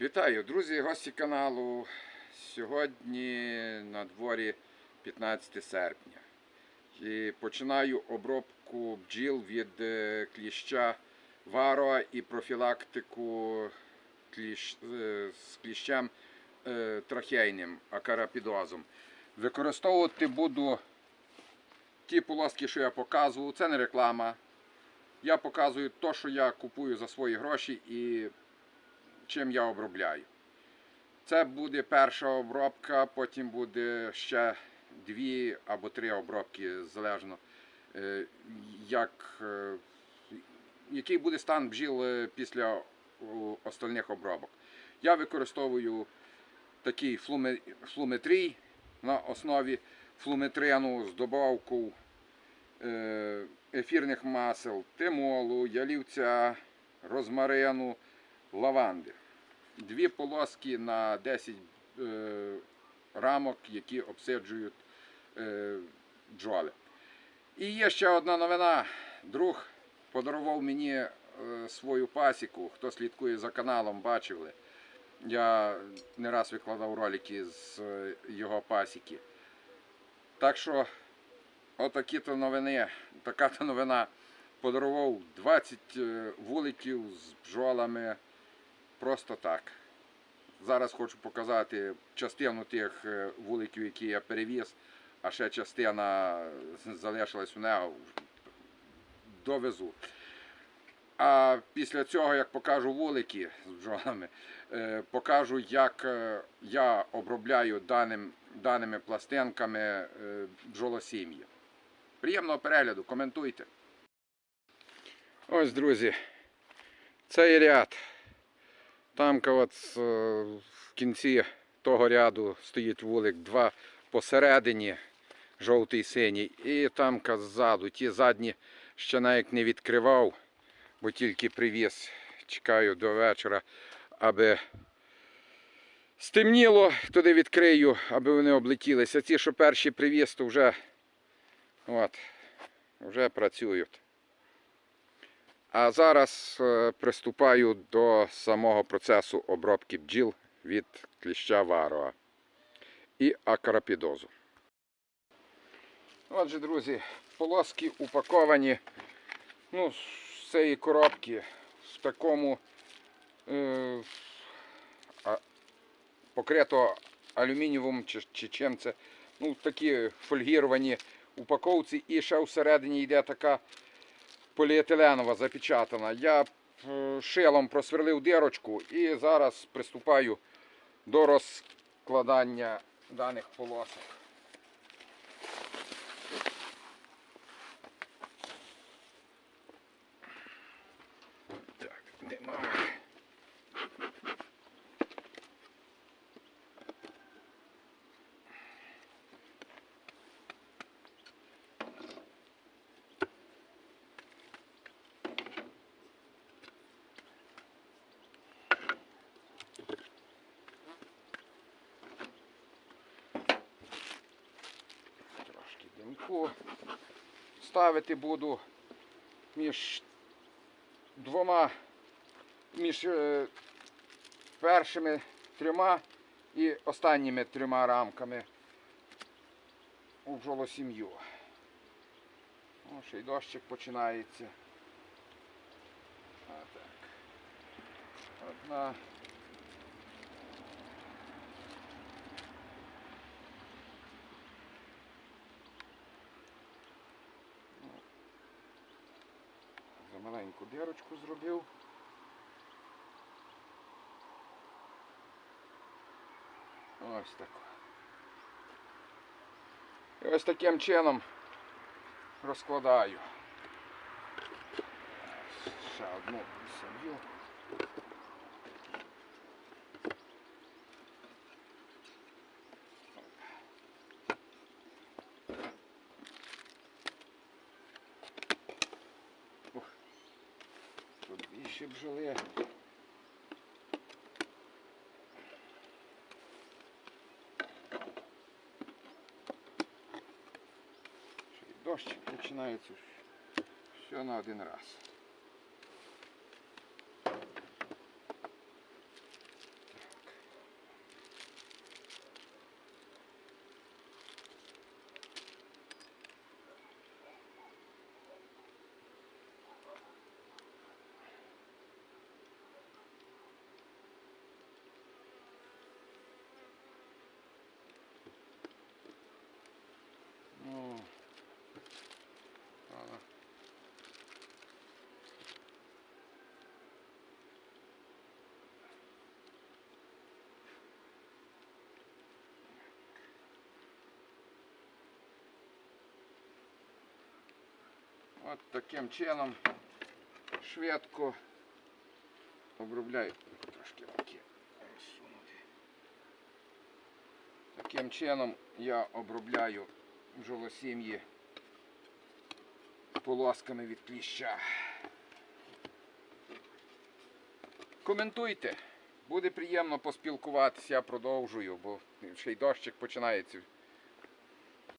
Вітаю, друзі, гості каналу. Сьогодні на дворі 15 серпня. І починаю обробку бджіл від е, кліща вароа і профілактику кліщ, е, з кліщем е, трахейним, акарапідозом. Використовувати буду ті полоски, що я показував. Це не реклама. Я показую те, що я купую за свої гроші і чим я обробляю. Це буде перша обробка, потім буде ще дві або три обробки, залежно е, як, е, який буде стан бджіл е, після остальних обробок. Я використовую такий флуметрій на основі флуметрину з добавкою ефірних масел, тимолу, ялівця, розмарину, лаванди. Дві полоски на 10 е, рамок, які обсиджують е, бджоли. І є ще одна новина. Друг подарував мені е, свою пасіку. Хто слідкує за каналом, бачили. Я не раз викладав ролики з е, його пасіки. Так що, отакі то новини, така то новина. Подарував 20 е, вуликів з бджолами просто так. Зараз хочу показати частину тих е, вуликів, які я перевіз, а ще частина залишилась у нього. Довезу. А після цього, як покажу вулики з бджолами, е, покажу, як е, я обробляю даним, даними пластинками бджолосім'ї. Приємного перегляду, коментуйте. Ось, друзі, цей ряд. Там от е, в кінці того ряду стоїть вулик, два посередині, жовтий синій, і там ззаду. Ті задні ще навіть не відкривав, бо тільки привіз. Чекаю до вечора, аби стемніло, туди відкрию, аби вони облетілися. Ті, що перші привіз, то вже, от, вже працюють. А зараз е, приступаю до самого процесу обробки бджіл від кліща вароа і акарапідозу. Отже, друзі, полоски упаковані ну, з цієї коробки в такому е, покрито алюмінієвим чи, чи чим це. Ну, такі фольгіровані упаковці і ще всередині йде така поліетиленова запечатана. Я е, шилом просверлив дирочку і зараз приступаю до розкладання даних полосок. Так, немає. Трошки ставити буду між двома, між е, першими трьома і останніми трьома рамками у бджолосім'ю. О, ще й дощик починається. А, так. Одна. Маленьку дірочку зробив. Ось так. І ось таким чином розкладаю. Ще одну соб'ю. Тут б бджоли. Ще дощик починається. Все на один раз. От таким чином швидко обробляю. Трошки руки розсунути. Таким чином я обробляю бджолосім'ї полосками від кліща. Коментуйте. Буде приємно поспілкуватися, я продовжую, бо ще й дощик починається.